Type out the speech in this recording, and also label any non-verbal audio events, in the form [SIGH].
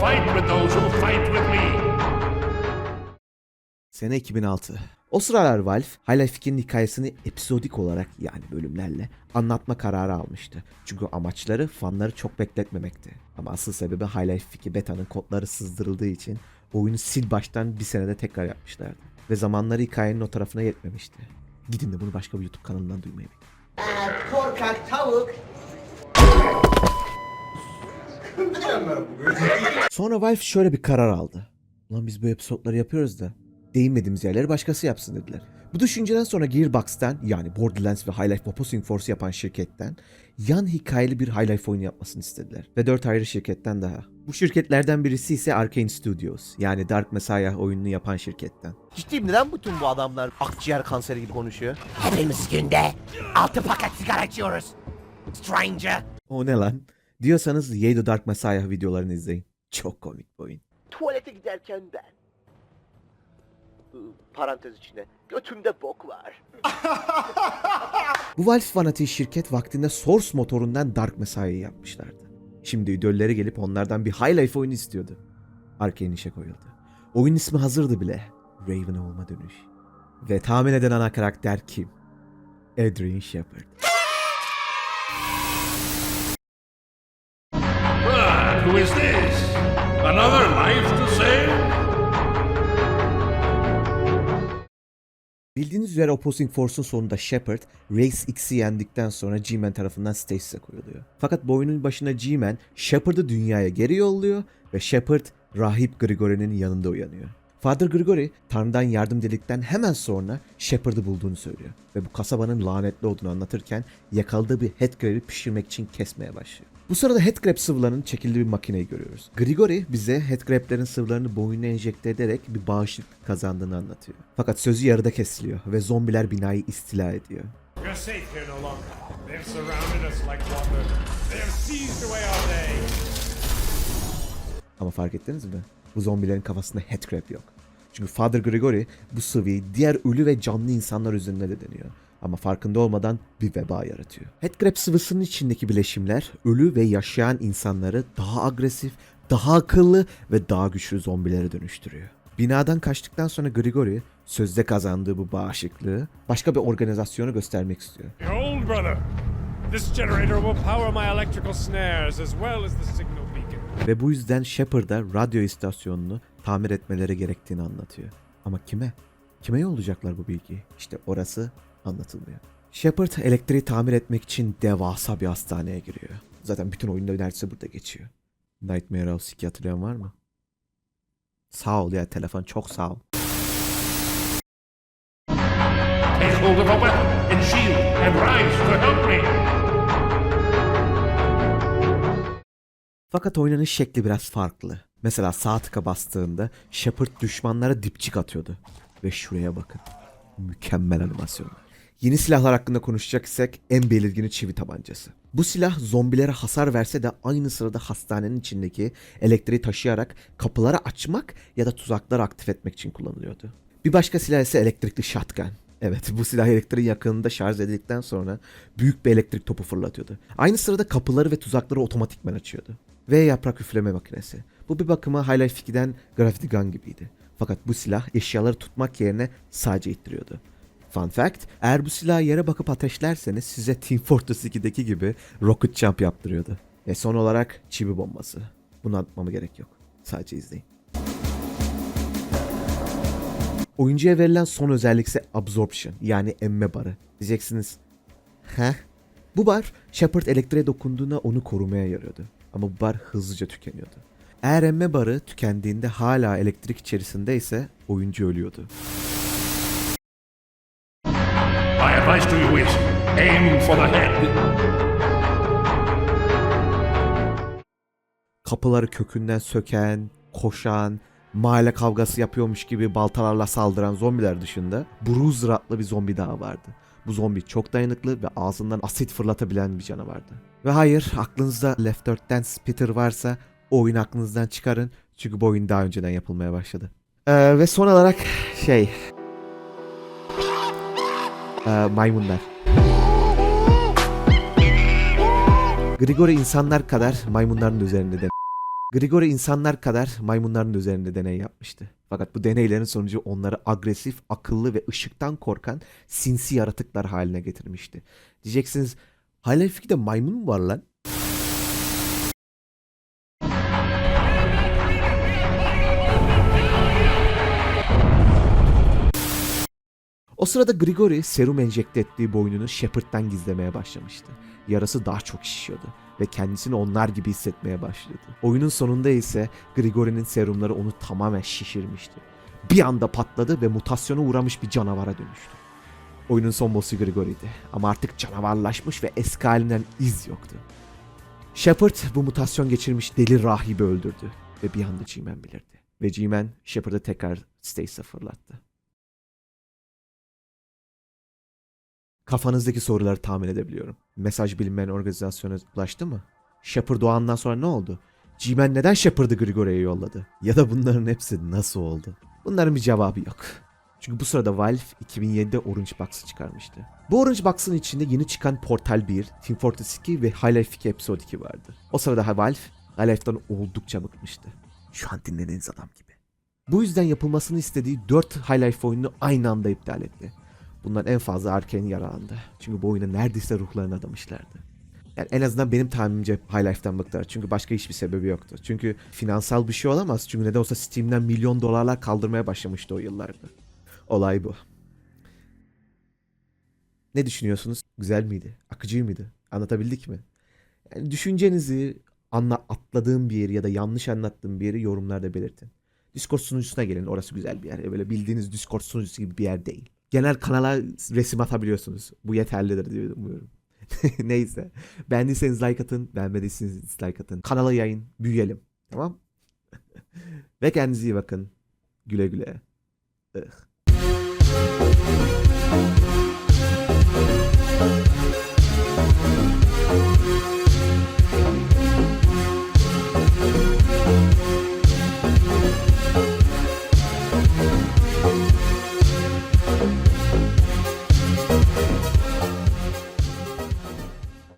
Fight with those who fight with me. Sene 2006. O sıralar Valve, Half-Life 2'nin hikayesini episodik olarak yani bölümlerle anlatma kararı almıştı. Çünkü amaçları fanları çok bekletmemekti. Ama asıl sebebi Half-Life 2 beta'nın kodları sızdırıldığı için oyunu sil baştan bir senede tekrar yapmışlardı. Ve zamanları hikayenin o tarafına yetmemişti. Gidin de bunu başka bir YouTube kanalından duymayı bekleyin. Korkak tavuk. [LAUGHS] Sonra Valve şöyle bir karar aldı. Ulan biz bu episodları yapıyoruz da değinmediğimiz yerleri başkası yapsın dediler. Bu düşünceden sonra Gearbox'tan yani Borderlands ve High-Life Opposing Force yapan şirketten yan hikayeli bir High-Life oyunu yapmasını istediler. Ve 4 ayrı şirketten daha. Bu şirketlerden birisi ise Arkane Studios yani Dark Messiah oyununu yapan şirketten. Ciddiyim neden bütün bu adamlar akciğer kanseri gibi konuşuyor? Hepimiz günde altı paket sigara içiyoruz. Stranger. O ne lan? Diyorsanız Yay Dark Messiah videolarını izleyin. Çok komik bir oyun. Tuvalete giderken ben. Iı, Parantez içinde. Götümde bok var. [LAUGHS] Bu Valve fanatiği şirket vaktinde Source motorundan Dark Messiah'yı yapmışlardı. Şimdi idolleri gelip onlardan bir High Life oyunu istiyordu. Arkane işe koyuldu. Oyun ismi hazırdı bile. Raven olma dönüş. Ve tahmin eden ana karakter kim? Adrian Shepard. Bildiğiniz üzere Opposing Force'un sonunda Shepard, Race X'i yendikten sonra G-Man tarafından Stasis'e koyuluyor. Fakat bu oyunun başında G-Man, Shepard'ı dünyaya geri yolluyor ve Shepard, rahip Grigori'nin yanında uyanıyor. Father Grigori, Tanrı'dan yardım diledikten hemen sonra Shepard'ı bulduğunu söylüyor. Ve bu kasabanın lanetli olduğunu anlatırken yakaladığı bir headcrab'i pişirmek için kesmeye başlıyor. Bu sırada headcrab sıvılarının çekildiği bir makineyi görüyoruz. Grigori bize headcrab'lerin sıvılarını boynuna enjekte ederek bir bağışıklık kazandığını anlatıyor. Fakat sözü yarıda kesiliyor ve zombiler binayı istila ediyor. We're safe here no longer. They've surrounded us like water. They have seized away our day. Ama fark ettiniz mi? Bu zombilerin kafasında headcrab yok. Çünkü Father Gregory bu sıvıyı diğer ölü ve canlı insanlar üzerinde de deniyor. Ama farkında olmadan bir veba yaratıyor. Headcrab sıvısının içindeki bileşimler ölü ve yaşayan insanları daha agresif, daha akıllı ve daha güçlü zombilere dönüştürüyor. Binadan kaçtıktan sonra Gregory sözde kazandığı bu bağışıklığı başka bir organizasyona göstermek istiyor. Behold, brother. This generator will power my electrical snares as well as the signal. Ve bu yüzden Shepard'a radyo istasyonunu tamir etmeleri gerektiğini anlatıyor. Ama kime? Kime yollayacaklar bu bilgiyi? İşte orası anlatılmıyor. Shepard elektriği tamir etmek için devasa bir hastaneye giriyor. Zaten bütün oyunda neredeyse burada geçiyor. Nightmare House 2 hatırlayan var mı? Sağ ol ya telefon çok sağ ol. Take hold of a weapon and shield and rise to help me. Fakat oynanış şekli biraz farklı. Mesela sağ tıka bastığında Shepard düşmanlara dipçik atıyordu. Ve şuraya bakın. Mükemmel animasyonlar. Yeni silahlar hakkında konuşacak isek en belirgini çivi tabancası. Bu silah zombilere hasar verse de aynı sırada hastanenin içindeki elektriği taşıyarak kapıları açmak ya da tuzakları aktif etmek için kullanılıyordu. Bir başka silah ise elektrikli shotgun. Evet bu silah elektriğin yakınında şarj edildikten sonra büyük bir elektrik topu fırlatıyordu. Aynı sırada kapıları ve tuzakları otomatikmen açıyordu. Ve yaprak üfleme makinesi. Bu bir bakıma Half-Life 2'den Gravity Gun gibiydi. Fakat bu silah eşyaları tutmak yerine sadece ittiriyordu. Fun fact, eğer bu silahı yere bakıp ateşlerseniz size Team Fortress 2'deki gibi rocket jump yaptırıyordu. Ve son olarak çivi bombası. Bunu anlatmama gerek yok. Sadece izleyin. Oyuncuya verilen son özellik ise absorption yani emme barı. Diyeceksiniz. Heh. Bu bar Shepard elektriğe dokunduğunda onu korumaya yarıyordu. Ama bu bar hızlıca tükeniyordu. Eğer emme barı tükendiğinde hala elektrik içerisinde ise oyuncu ölüyordu. My advice to you is aim for the head. Kapıları kökünden söken, koşan, mahalle kavgası yapıyormuş gibi baltalarla saldıran zombiler dışında Bruiser adlı bir zombi daha vardı. Bu zombi çok dayanıklı ve ağzından asit fırlatabilen bir canavardı. Ve hayır aklınızda Left 4'ten Spitter varsa o oyunu aklınızdan çıkarın. Çünkü bu oyun daha önceden yapılmaya başladı. Ee, ve son olarak şey... Ee, maymunlar. Grigori insanlar kadar maymunların üzerinde de Grigori insanlar kadar maymunların üzerinde deney yapmıştı. Fakat bu deneylerin sonucu onları agresif, akıllı ve ışıktan korkan sinsi yaratıklar haline getirmişti. Diyeceksiniz Half 2'de maymun mu var lan? O sırada Grigori serum enjekte ettiği boynunu Shepard'dan gizlemeye başlamıştı. Yarası daha çok şişiyordu ve kendisini onlar gibi hissetmeye başladı. Oyunun sonunda ise Grigori'nin serumları onu tamamen şişirmişti. Bir anda patladı ve mutasyona uğramış bir canavara dönüştü. Oyunun son boss'u Grigori'ydi ama artık canavarlaşmış ve eski halinden iz yoktu. Shepard bu mutasyon geçirmiş deli rahibi öldürdü ve bir anda G-Man belirdi. Ve G-Man Shepard'ı tekrar Stacey'e fırlattı. Kafanızdaki soruları tahmin edebiliyorum. Mesaj bilinmeyen organizasyona ulaştı mı? Shepard doğandan sonra ne oldu? G-Man neden Shepard'ı Grigori'ye yolladı? Ya da bunların hepsi nasıl oldu? Bunların bir cevabı yok. Çünkü bu sırada Valve 2007'de Orange Box'ı çıkarmıştı. Bu Orange Box'ın içinde yeni çıkan Portal 1, Team Fortress 2 ve Half-Life 2 Episode 2 vardı. O sırada Valve Half-Life'dan oldukça bıkmıştı. Şu an dinlediğiniz adam gibi. Bu yüzden yapılmasını istediği 4 Half-Life oyununu aynı anda iptal etti. Bundan en fazla Arkane yaralandı. Çünkü bu oyuna neredeyse ruhlarını adamışlardı. Yani en azından benim tahminimce High Life'dan bıktılar. Çünkü başka hiçbir sebebi yoktu. Çünkü finansal bir şey olamaz. Çünkü ne de olsa Steam'den milyon dolarlar kaldırmaya başlamıştı o yıllarda. Olay bu. Ne düşünüyorsunuz? Güzel miydi? Akıcı mıydı? Anlatabildik mi? Yani düşüncenizi anla atladığım bir yeri ya da yanlış anlattığım bir yeri yorumlarda belirtin. Discord sunucusuna gelin. Orası güzel bir yer. Böyle bildiğiniz Discord sunucusu gibi bir yer değil. Genel kanala resim atabiliyorsunuz. Bu yeterlidir diye umuyorum. [LAUGHS] Neyse. Beğendiyseniz like atın. Beğenmediyseniz dislike atın. Kanala yayın. Büyüyelim. Tamam? [LAUGHS] Ve kendinize iyi bakın. Güle güle. Ih. Música